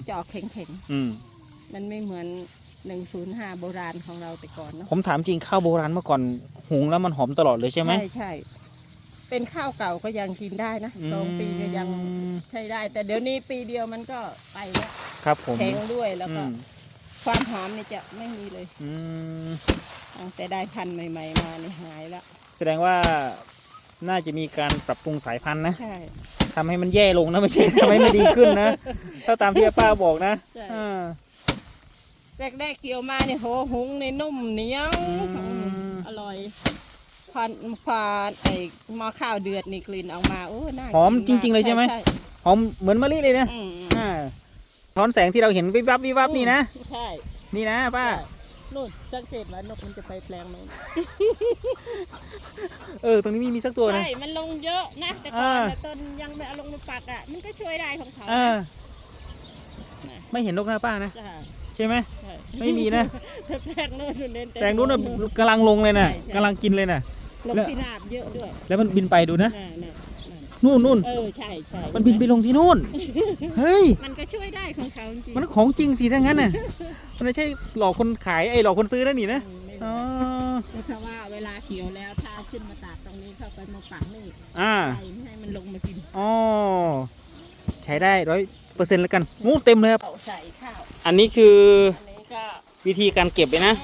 ก็จะออกแข็งอืม ๆ มันไม่เหมือน 105 โบราณของเราแต่ก่อนเนาะผมถามจริงข้าวโบราณเมื่อก่อนหุงแล้วมันหอมตลอดเลยใช่ไหมใช่ใช่เป็นข้าวเก่าก็ยังกินได้นะสองปีก็ยังอืมใช้ได้ แต่เดี๋ยวนี้ปีเดียวมันก็ไปแล้วครับผมแข็งด้วยแล้วอืก็มความหอมนี่จะไม่มีเลยอืมตั้งแต่ได้พันธุ์ใหม่ ๆ มานี่หายแล้วแสดงว่าน่าจะมีการปรับปรุงสายพันธุ์นะ ใช่ ทำให้มันแย่ลงนะไม่ใช่ทำให้มันดีขึ้นนะ ถ้าตามที่ป้าบอกนะใช่ อ่าแรกๆเกี่ยวมาเนี่ยโหหุงในนุ่มเหนียวอืมอร่อยพอพอไอ้หม้อข้าวเดือดนี่กลิ่นออกมาโอ้น่าหอมกินจริง ๆ เลยใช่ไหมใช่หอมเหมือนมะลิเลยนะอืมอืมอ่าท้อนแสงที่เราเห็นวิบวับวิบวับนี่นะ ใช่ นี่นะป้า ใช่ นู่นสังเกตว่านกมันจะไปแปลงนู้นเออ ตรงนี้มีมีสักตัวนะ ใช่ มันลงเยอะนะ แต่ก่อนอ่า แต่ต้นยังไม่เอาลงมาปักอะ มันก็ช่วยได้ของเขาอ่านะไม่เห็นนกหน้าป้านะ จ้าใช่ไหม ใช่ไม่มีนะ แต่แปลงนู้นเน้นแปลงนู้นน่ะกำลังลงเลยนะใช่ใช่กำลังกินเลยนะลงพิราบเยอะด้วยแล้วมันบินไปดูนะ น่ะน่ะ น่ะนู่นนู่นเออใช่ใช่มันบินไปลงที่นู่น เฮ้ย มันก็ช่วยได้ของเขาจริงๆมันของจริงสิถ้างั้นน่ะ มันไม่ใช่หลอกคนขายไอ้หลอกคนซื้อนะนี่นะอืมไม่อ๋อรู้เพราะว่าเวลาเขียวแล้วถ้าเอาขึ้นมาตากตรงนี้เข้าไปมาปักนี่อ่าใส่ไม่ให้มันลงมากินอ๋อใช้ได้ร้อยเปอร์เซ็นต์แล้วกันโอ้เต็มเลยครับเอาใส่ข้าวอันนี้คืออันนี้ก็วิธีการเก็บเลยนะ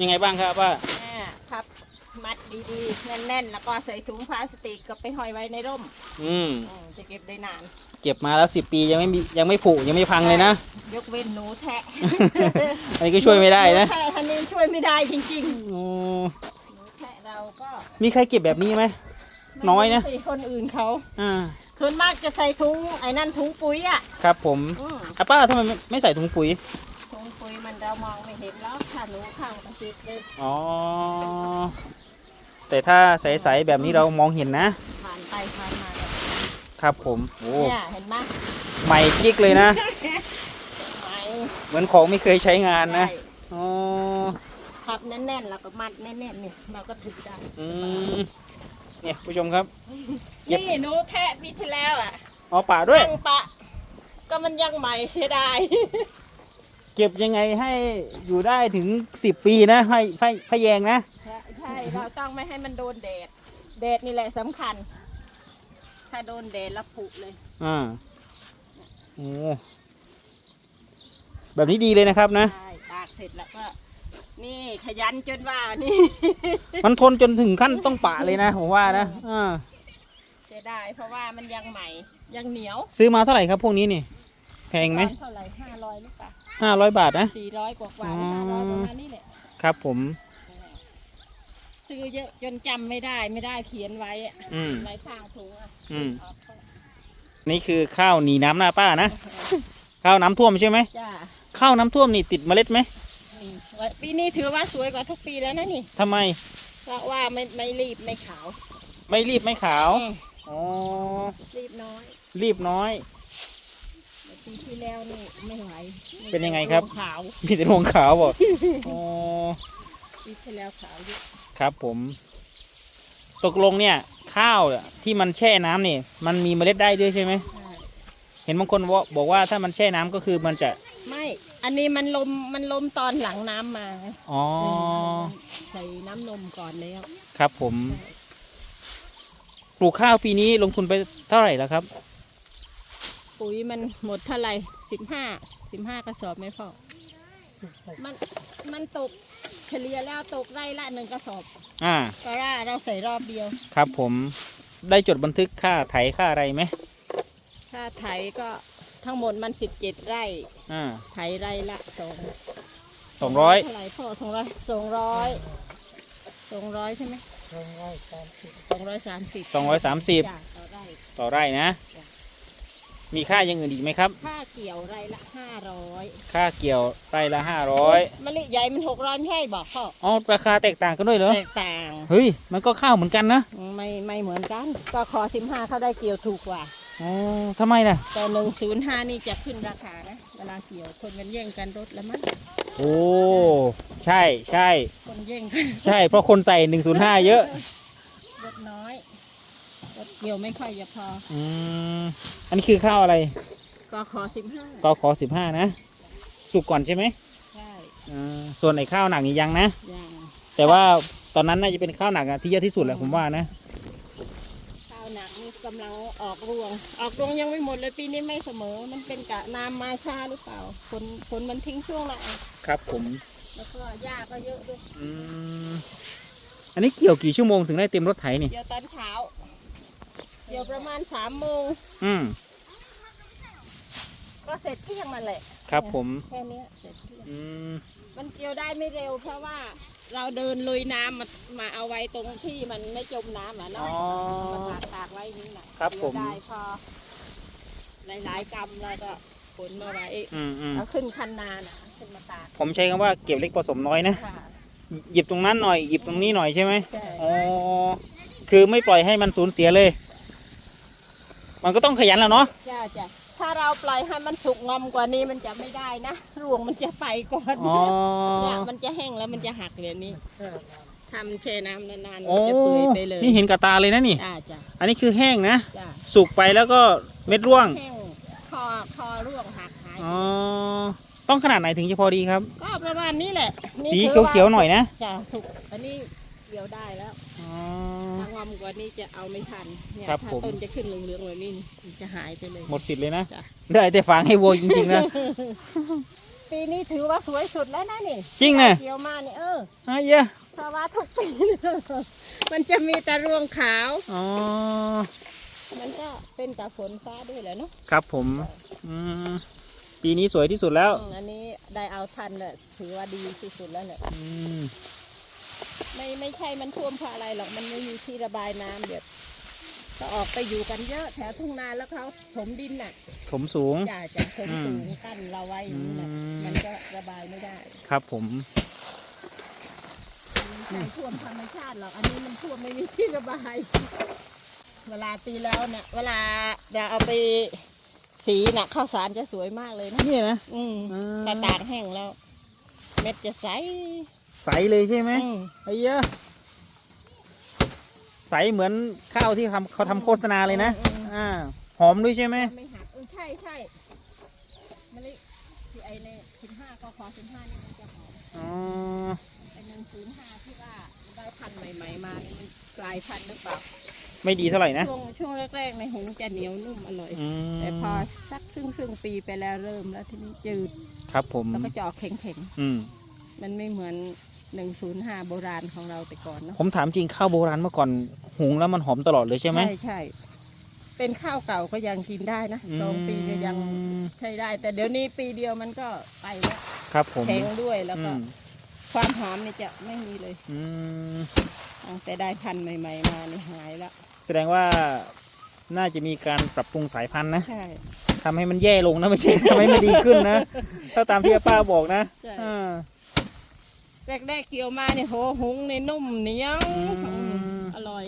ยังไงบ้างครับว่าอ่าพับมั ดดีๆ แน่นๆ แล้วก็ใส่ถุงพลาสติกก็ไปห้อยไว้ในร่มอืม อืมจะเก็บได้นาน เก็บมาแล้วสิบปียังไม่มียังไม่ผุยังไม่พังเลยนะ ยกเว้นหนูแทะอันนี้ก็ช่วยไม่ได้นะหแทะอันนี้ช่วยไม่ได้จริงโอ้ๆหนูแทะเราก็มีใครเก็บแบบนี้ไหมน้อยนะไม่รู้สิคนอื่นเขาอ่า ส่วนมากจะใส่ถุงไอ้นั่นถุงปุ๋ยอะครับผมอืมอะป้าทำไมไม่ไม่ใส่ถุงปุ๋ย ถุงปุ๋ยมันเรามองไม่เห็นแล้วถ้าหนูข้างกระติดเลยอ๋อ แต่ถ้าใสๆแบบนี้เรามองเห็นนะ ผ่านไปผ่านมาก็ครับผมโอ้เนี่ยเห็นไหมใหม่กิ๊กเลยนะ ไหมเหมือนของไม่เคยใช้งานนะใช่อ๋อพับแน่นๆแล้วก็มัดแน่นๆนี่เราก็ถือได้อืมเนี่ยผู้ชมครับเก็บ นี่หนูแทะปีที่แล้วอะอ๋อป่าด้วย ตั้งปะ ก็มันยังใหม่เสียดาย เก็บยังไงให้อยู่ได้ถึงสิบปีนะให้ให้พะแยงนะ ใช่ใช่ เราต้องไม่ให้มันโดนแดด แดดนี่แหละสำคัญ ถ้าโดนแดดแล้วผุเลย อ่าโอ้แบบนี้ดีเลยนะครับนะ ใช่ ตากเสร็จแล้วก็ นี่ขยันจนว่านี่ มันทนจนถึงขั้นต้องปะเลยนะผมว่านะอ่าเสียดายเพราะว่ามันยังใหม่ ยังเหนียวซื้อมาเท่าไหร่ครับพวกนี้นี่ แพงไหมตอนเท่าไหร่ห้าร้อยหรือเปล่าห้าร้อยบาทนะ สี่ร้อยกว่ากว่าอ๋อ ห้าร้อยประมาณนี้แหละ ครับผม ซื้อเยอะจนจำไม่ได้ไม่ได้เขียนไว้อะอืม ไว้ข้างถุงอะอืม เอาเข้านี่คือข้าวหนีน้ำหน้าป้านะ ข้าวน้ำท่วมใช่ไหม จ้าข้าวน้ำท่วมนี่ติดเมล็ดไหมนี่ไว้ปีนี้ถือว่าสวยกว่าทุกปีแล้วนะนี่ ทำไม เพราะว่าไม่ไม่รีบไม่ขาวไม่รีบไม่ขาวอืมอ๋อ รีบน้อยรีบน้อย แต่ปีที่แล้วนี่ไม่ไหวเป็นยังไงครับ ขาว มีแต่รวงขาวบอก อ๋อ ปีที่แล้วขาวเยอะครับผม ตกลงเนี่ย ข้าวเนี่ยที่มันแช่น้ำนี่ มันมีเมล็ดได้ด้วยใช่ไหม ใช่เห็นบางคนว่าบอกว่าถ้ามันแช่น้ำก็คือมันจะ ไม่ อันนี้มันลมมันลมตอนหลังน้ำมาอ๋อ ใส่น้ำนมก่อนแล้ว ครับผม ปลูกข้าวปีนี้ลงทุนไปเท่าไหร่แล้วครับ ปุ๋ยมันหมดเท่าไหร่สิบห้าสิบห้ากระสอบไหมพ่อมันมันตกเฉลี่ยแล้วตกไร่ละหนึ่งกระสอบอ่า เพราะว่าเราใส่รอบเดียว ครับผมได้จดบันทึกค่าไถค่าอะไรไหมถ้าไถก็ทั้งหมดมันสิบเจ็ดไร่ อ่าไถไร่ละสองสองร้อยเท่าไหร่พ่อสองร้อยสองร้อยสองร้อยใช่ไหมสองร้อยสามสิบสองร้อยสามสิบสองร้อยสามสิบจ้ะต่อไร่ ต่อไร่นะ จ้ะ มีค่าอย่างอื่นอีกไหมครับ ค่าเกี่ยวไร่ละห้าร้อยค่าเกี่ยวไร่ละห้าร้อยมะลิใหญ่มันหกร้อยไม่ใช่บอกพ่ออ๋อราคาแตกต่างกันด้วยเหรอแตกต่างเฮ้ยมันก็ข้าวเหมือนกันนะไม่ไม่เหมือนกัน ก็ขอสิบห้าเขาได้เกี่ยวถูกกว่า อ๋อทำไมล่ะ แต่หนึ่งศูนย์ห้านี่จะขึ้นราคานะเวลาเกี่ยวคนกันแย่งกันรถแล้วมั้งโอ้ใช่ใช่คนแย่งกัน ใช่เพราะคนใส่ 105 เยอะรถน้อยรถ เกี่ยวไม่ค่อยจะพอ อืมอันนี้คือข้าวอะไรก็ขอสิบห้าก็ขอสิบห้านะ สุกก่อนใช่ไหมใช่อ่าส่วนไอ้ข้าวหนักนี่ยังนะยังแต่ว่าตอนนั้นน่าจะเป็นข้าวหนักอะที่เยอะที่สุดแหละผมว่านะ ข้าวหนักนี่กำลังออกรวง ออกรวงยังไม่หมดเลยปีนี้ไม่เสมอ มันเป็นกะน้ำมาช้าหรือเปล่าฝนฝนมันทิ้งช่วงละครับผมแล้วก็หญ้าก็เยอะด้วย อืมอันนี้เกี่ยวกี่ชั่วโมงถึงได้เต็มรถไถนี่ เดี๋ยวตอนเช้า เดี๋ยวประมาณสามโมงอืมก็เสร็จเที่ยงมันแหละครับผม แค่เนี้ยเสร็จเที่ยงอืม มันเกี่ยวได้ไม่เร็ว เพราะว่าเราเดินลุยน้ำมามาเอาไว้ตรงที่มันไม่จมน้ำอะอ๋เนาะอมาตากตากไว้อย่างนี้นะครับเกี่ยวผมได้พอหลายๆกำแล้วก็ขนมาไว้อืมอืมเอาขึ้นคันนาน่ะขึ้นมาตากผมใช้คำว่าเก็บเล็กผสมน้อยนะค่ะหยิบตรงนั้นหน่อยหยิบตรงนี้หน่อยใช่ไหมใช่อ๋อคือไม่ปล่อยให้มันสูญเสียเลย มันก็ต้องขยันแล้วเนาะจ้าจ้ะถ้าเราปล่อยให้มันสุกงอมกว่านี้มันจะไม่ได้นะรวงมันจะไปก่อนอ๋อเนี่ยมันจะแห้งแล้วมันจะหักเดี๋ยวนี้ทำแช่น้ำนานๆโอ้มันจะเปื่อยไปเลยนี่เห็นกับตาเลยนะนี่จ้าจ้ะอันนี้คือแห้งนะจ้าสุกไปแล้วก็เม็ดร่วงแห้งคอคอร่วงหักหายอ๋อต้องขนาดไหนถึงจะพอดีครับ ก็ประมาณนี้แหละนี่สีถือเขียวๆหน่อยนะจ้าสุกอันนี้ เกี่ยวได้แล้วอ๋อ ถ้างอมกว่านี้จะเอาไม่ทันเนี่ยครับถ้าผม ต้นจะขึ้นเหลืองๆแบบนี้มันจะหายไปเลย หมดสิทธิ์เลยนะ จ้ะ ได้แต่ฟางให้วัวจริงๆนะ ปีนี้ถือว่าสวยสุดแล้วนะนี่จริงนะ เกี่ยวมาเนี่ยเอออะเหี้ยอะเพราะว่าทุกปีเนี่ยมันจะมีแต่รวงขาว อ๋อ มันก็เป็นกับฝนฟ้าด้วยแหละเนาะครับผมอืมปีนี้สวยที่สุดแล้ว อืมอันนี้ได้เอาทันเลยถือว่าดีที่สุดแล้วแหละอืม ไม่ไม่ใช่มันท่วมเพราะอะไรหรอกมันไม่มีที่ระบายน้ำแบบก็ออกไปอยู่กันเยอะแถวทุ่งนาแล้วเขาถมดินน่ะผมสูง จ่าจะถมอืมสูงกั้นเราไว้อย่างนี้นะอืม มันก็ระบายไม่ได้ครับผมไม่ใช่ท่วมธรรมชาติหรอกอันนี้มันท่วมไม่มีที่ระบาย เวลาตีแล้วเนี่ยเวลาเดี๋ยวเอาไปสีน่ะข้าวสารจะสวยมากเลยนะนี่นะ อืมอ่า ถ้าตากแห้งแล้ว เม็ดจะใส ใสเลยใช่ไหมอืมไอ้เหี้ยอะใสเหมือนข้าวที่ทำเขาทำโฆษณาเลยนะอ่าหอมด้วยใช่ไหมไม่หักเออใช่ใช่มะลิที่ไอในสิบห้าก็ขอสิบห้านี่มันจะหอมอ๋อไอหนึ่งศูนย์ห้าที่ว่าได้พันธุ์ใหม่ ๆ มานี่มันกลายพันธุ์หรือเปล่าไม่ดีเท่าไหร่นะช่วงช่วงแรกๆในหุงจะเหนียวนุ่มอร่อย อืมแต่พอสักครึ่งครึ่งปีไปแล้วเริ่มแล้วทีนี้จืดครับผมแล้วก็จะออกแข็งอืมๆ มันไม่เหมือนหนึ่งศูนย์ห้าโบราณของเราแต่ก่อนเนาะผมถามจริงข้าวโบราณเมื่อก่อนหุงแล้วมันหอมตลอดเลยใช่ไหม ใช่ใช่เป็นข้าวเก่าก็ยังกินได้นะสองปีก็ยังอืมใช้ได้ แต่เดี๋ยวนี้ปีเดียวมันก็ไปแล้วครับผมแข็งด้วยแล้วอืก็มความหอมนี่จะไม่มีเลย อืมตั้งแต่ได้พันธุ์ใหม่ ๆ มานี่หายแล้วแสดงว่าน่าจะมีการปรับปรุงสายพันธุ์นะใช่ทำให้มันแย่ลงนะไม่ใช่ทำให้มันดีขึ้นนะ ถ้าตามที่ป้าบอกนะใช่อ่า แรกๆเกี่ยวมาเนี่ยโหหุงในนุ่มเหนียวอืมอืมอร่อย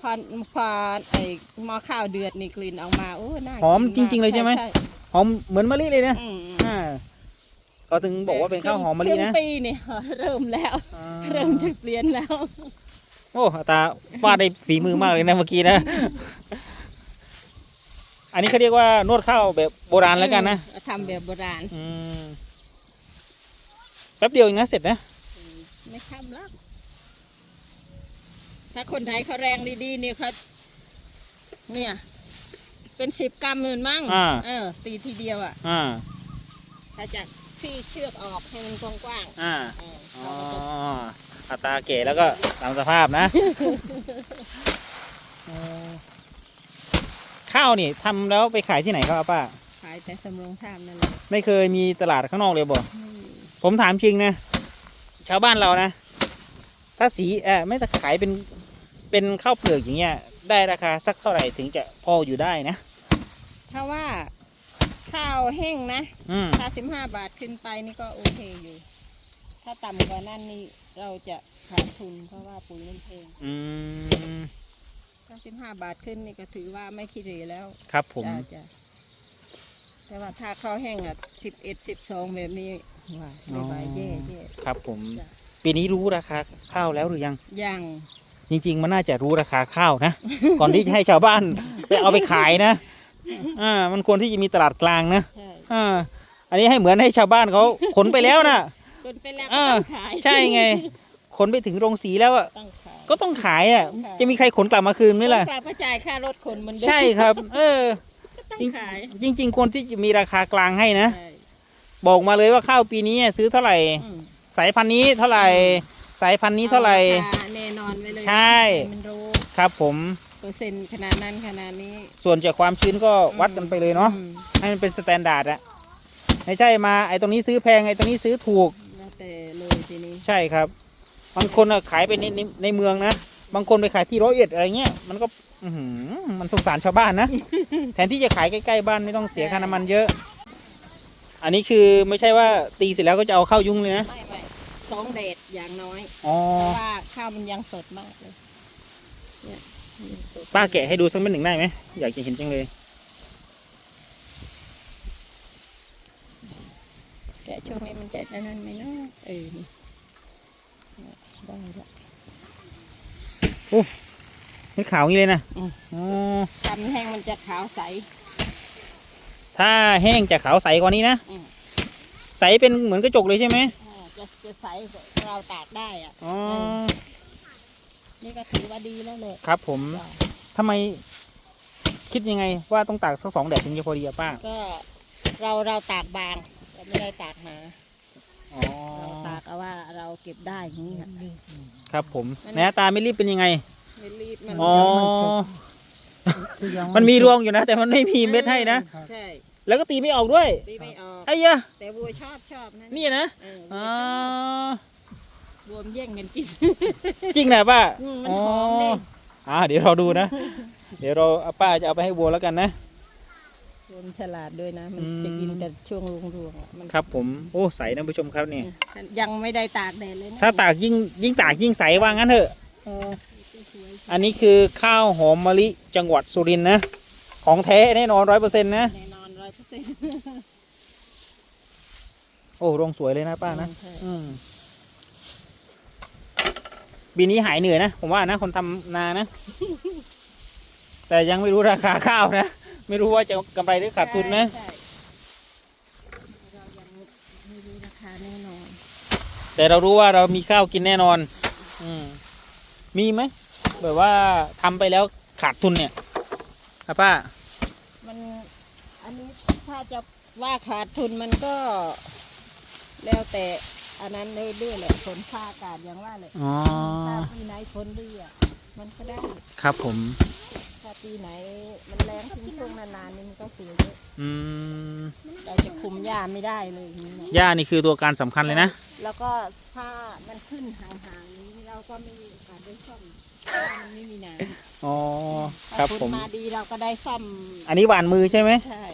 พอพอไอ้หม้อข้าวเดือดนี่กลิ่นออกมาโอ้น่าหอมกินจริง ๆ เลยใช่ไหมหอมเหมือนมะลิเลยนะอืมอืมอ่าก็ถึงบอกว่าเป็นข้าวหอมมะลิครึ่นะงปีนี่เริ่มแล้วอ่าเริ่มจะเปลี่ยนแล้ว โอ้ตาฟาดได้ฝีมือมากเลยนะเมื่อกี้นะ อันนี้เขาเรียกว่านวดข้าวแบบโบราณแล้วกันนะเออทำแบบโบราณ อืมแป๊บเดียวเองนะเสร็จนะไม่ทำแล้วถ้าคนไทยเขาแรงดีๆเนี่ยเขาเนี่ย เป็นสิบกรัมหมื่นมั้งอ่า เออ ตีทีเดียวอะ อ่า ถ้าจากที่เชือกออกให้มันกว้างอ่า ๆเอออ๋อเขาก็จะอัตราเก๋แล้วก็ตามสภาพนะอ๋อข้าวนี่ทำแล้วไปขายที่ไหนครับป้า ขายแต่สำโรงทามนั่นแหละไม่เคยมีตลาดข้างนอกเลยบ่อืม ผมถามจริงนะ ชาวบ้านเรานะ ถ้าสีเออไม่จะขายเป็นเป็นข้าวเปลือกอย่างเงี้ย ได้ราคาสักเท่าไหร่ถึงจะพออยู่ได้นะ ถ้าว่าข้าวแห้งนะอืมถ้าสิบห้าบาทขึ้นไปนี่ก็โอเคอยู่ ถ้าต่ำกว่านั้นนี่เราจะขาดทุนเพราะว่าปุ๋ยมันแพงอืมถ้าสิบห้าบาทขึ้นนี่ก็ถือว่าไม่ขี้เหร่แล้วครับผม จ้ะจ้ะแต่ว่าถ้าข้าวแห้งอะสิบเอ็ดสิบสองแบบนี้ ว่าไม่ไหวแย่แย่ครับผมจ้ะปีนี้รู้ราคาข้าวแล้วหรือยัง ยัง จริง ๆ มันน่าจะรู้ราคาข้าวนะ ก่อนที่จะให้ชาวบ้านไปเอาไปขายนะ อ่า มันควรที่จะมีตลาดกลางนะ ใช่อ่า อันนี้ให้เหมือนให้ชาวบ้านเขาขนไปแล้วนะคนไปแล้วก็อ่าต้องขายใช่ไง ขนไปถึงโรงสีแล้วอะต้องขาย ก็ต้องขายอะ ต้องขาย จะมีใครขนกลับมาคืนไหมล่ะ ต้องขายก็จ่ายค่ารถคนเหมันเดิมใช่ครับ เออก็ต้องขายจริง ๆ ควรที่จะมีราคากลางให้นะ ใช่ บอกมาเลยว่าข้าวปีนี้ซื้อเท่าไหร่ อืมสายพันธุ์นี้เท่าไหร่ สายพันธุ์นี้เท่าไหร่ อคแน่นอนไว้เลยใช่ให้มันรู้ครับผม เปอร์เซ็นต์ขนาดนั้นขนาดนี้ส่วนจากความชื้นก็วัดกันไปเลยเนาะ อืมให้มันเป็นสแตนดาร์ดอะไม่ใช่มาไอ้ตรงนี้ซื้อแพงไอ้ตรงนี้ซื้อถูก แล้วแต่เลยทีนี้ใช่ครับ บางคนอะขายไปในในในเมืองนะ บางคนไปขายที่ร้อยเอ็ดอะไรเงี้ย มันก็อื้อหือมันสงสารชาวบ้านนะ แทนที่จะขายใกล้ๆบ้านไม่ต้องเสียค่าน้ำมันเยอะ อันนี้คือไม่ใช่ว่าตีเสร็จแล้วก็จะเอาเข้ายุ้งเลยนะ ไม่ไม่สองเดทอย่างน้อยอ๋อ เพราะว่าข้าวมันยังสดมากเลยเนี่ยยังสดป้าแกะให้ดูสักเม็ดหนึ่งได้ไหม อยากจะเห็นจังเลย แกะช่วงนี้มันจะนั่นไหมเนาะเออนี่เนี่ยได้ละ เม็ดขาวอย่างนี้เลยนะอืม อ๋อทำแห้งมันจะขาวใส ถ้าแห้งจะขาวใสกว่านี้นะอืม ใสเป็นเหมือนกระจกเลยใช่ไหมอ่าจะจะใสกว่าเราตากได้อะ อ๋อนี่ก็ถือว่าดีแล้วเลยครับผมทำไมคิดยังไงว่าต้องตากสักสองแดดถึงจะพอดีอะป้าก็เราเราตากบางเราไม่ได้ตากหนาอ๋อเราตากเอาว่าเราเก็บได้อย่างนี้ค่ะครับผมมัน หน้าตาไม่รีบเป็นยังไงไม่รีบมันอ๋อ มันมีรวงอยู่นะ แต่มันไม่มีเม็ดให้นะใช่แล้วก็ตีไม่ออกด้วย ตีไม่ออกไอ้ยะแต่วัวชอบชอบนะนี่นะเอออ๋อวัวมันแย่งกันกิน จริงนะป้าอืมมันหอมดิ อ่าเดี๋ยวเราดูนะ เดี๋ยวเราเอาป้าจะเอาไปให้วัวแล้วกันนะวัวมันฉลาดด้วยนะ มันอืม จะกินแต่ช่วงรวงๆอะมันครับผมโอ้ใสนะผู้ชมครับนี่ยังไม่ได้ตากแดดเลยนะถ้าตากยิ่งยิ่งตากยิ่งใสว่างั้นเถอะสวย อันนี้คือข้าวหอมมะลิจังหวัดสุรินทร์นะ ของแท้แน่นอนร้อยเปอร์เซ็นต์นะ แน่นอนร้อยเปอร์เซ็นต์โอ้รวงสวยเลยนะป้านะใช่อืมปีนี้หายเหนื่อยนะ ผมว่านะ คนทำนานะ แต่ยังไม่รู้ราคาข้าวนะ ไม่รู้ว่าจะกำไรหรือขาดทุนนะใช่เรายังไม่รู้ราคาแน่นอน แต่เรารู้ว่าเรามีข้าวกินแน่นอน อืมมีไหม แบบว่าทำไปแล้วขาดทุนเนี่ยครับป้า มันอันนี้ถ้าจะว่าขาดทุนมันก็ แล้วแต่อันนั้นเลยด้วยแหละผลค่าอากาศอย่างว่าเลยอ๋อถ้าปีไหนฝนดีอะมันก็ได้ ครับผม ถ้าปีไหนมันแรงทิ้งช่วงนานๆนี่มันก็เสียเยอะอืมเราจะคุมหญ้าไม่ได้เลยอย่างนี้นะหญ้านี่คือตัวการสำคัญเลยนะ แล้วก็ถ้ามันขึ้นห่างๆนี้เราก็ไม่มีโอกาสได้ซ่อมเพราะว่า มันไม่มีน้อ๋อำครับถ้าผมนมาดีเราก็ได้ซ่อมอันนี้หวานมือใช่ไหม ใช่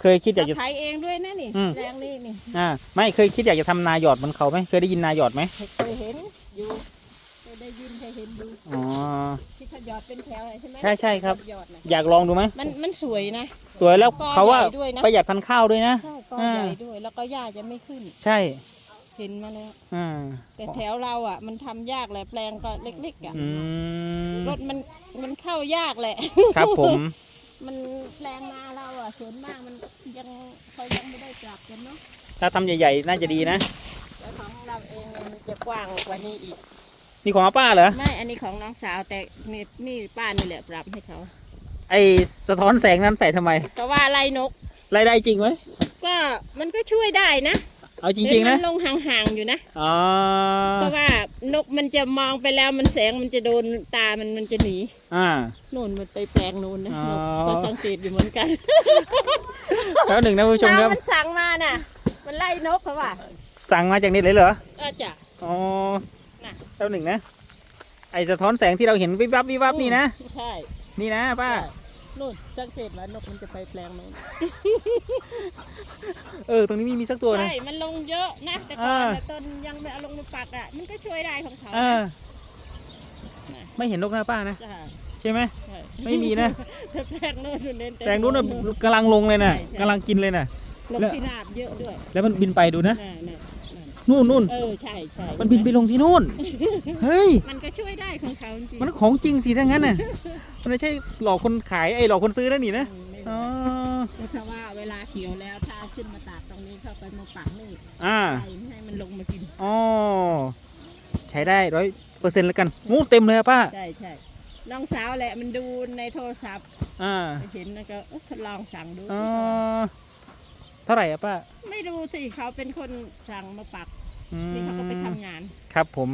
เคยคิดอยากจะไถเองด้วยนะนี่อืม แรงนี่นี่อ่าไม่เคยคิดอยากจะทำนาหยอดเหมือนเขาไหมเคยได้ยินนาหยอดไหมเคยเห็นอยู่เคยได้ยินเคยเห็นดูอ๋อ ที่เขาหยอดเป็นแถวอะไรใช่ไหมใช่ใช่ครับ หยอดนะอยากลองดูไหมมันมันสวยนะสวยแล้วกอเขาว่าใหญ่ด้วยนะประหยัดพันธุ์ข้าวด้วยนะ ใช่ก็อ่าใหญ่ด้วยแล้วก็หญ้าจะไม่ขึ้น ใช่ เห็นมาแล้ว อ่าแต่แถวเราอะ มันทำยากแหละแปลงก็เล็กๆอะอืมรถมันมันเข้ายากแหละ ครับผม มันแปลงนาเราอะส่วนมากมันยังเขายังไม่ได้ปรับกันเนาะถ้าทำใหญ่ๆ น่าจะดีนะ แล้วของเราเองมันจะกว้างกว่านี้อีก นี่ของอาป้าเหรอ ไม่ อันนี้ของน้องสาวแต่นี่นี่ป้านี่แหละปรับให้เขาไอสะท้อนแสงนั้นใส่ทำไมแต่ว่าไล่นก รายได้จริงไหมก็มันก็ช่วยได้นะ เอาจริงๆเห็นะ มัลงห่างๆอยู่นะ อ๋อ เพราะว่านกมันจะมองไปแล้วมันแสงมันจะโดนตามันมันจะหนี อ่า โน่นมันไปแปลงโน่นนะอ๋อ นกก็สังเกตอยู่เหมือนกันแล้วหนึ่งนะผู้ชมครับ น้ามันสั่งมาน่ะ มันไล่นกเขาว่าสั่งมาจากเน็ตเลยเหรอ ก็จะ อ๋อน่ะแล้วหนึ่งนะ ไอสะท้อนแสงที่เราเห็นวิบวับวิบวับนี่นะ ใช่ นี่นะป้า นู่นสังเกตว่านกมันจะไปแปลงโน่นเออ ตรงนี้ไม่มีสักตัวนะ ใช่ มันลงเยอะนะ แต่ก่อนอ่าน่ะต้นยังไม่เอาลงมาปักอะ มันก็ช่วยได้ของเขาอ่านะไม่เห็นนกนะป้านะ จ้าใช่ไหม ใช่ไม่มีนะ แต่แปลงโน่นเน้นแตงนู้นน่ะกำลังลงเลยนะใช่ใช่กำลังกินเลยนะนกแล้วพิราบเยอะด้วยแล้วมันบินไปดูนะน่ะน่ะนั่นนู่นนู่นเออ ใช่ใช่มันบินไปลงที่นู่น เฮ้ย มันก็ช่วยได้ของเขาจริงมันของจริงสิถ้างั้นน่ะ มันไม่ใช่หลอกคนขายไอ้หลอกคนซื้อนะนี่นะอืมไม่อ๋อรู้เพราะว่าเวลาเขียวแล้วถ้าเอาขึ้นมาตากตรงนี้เข้าไปมาปักนี่อ่าไปให้มันลงมากินอ๋อใช้ได้ร้อยเปอร์เซ็นต์แล้วกันงูเต็มเลยอะป้า ใช่ใช่น้องสาวแหละมันดูในโทรศัพท์อ่าเห็นแล้วก็เอ๊ะทดลองสั่งดูอ๋อสิเท่าไหร่อะป้าไม่รู้สิเขาเป็นคนสั่งมาปักอืนี่เขาก็ไปมทำงาน ครับผม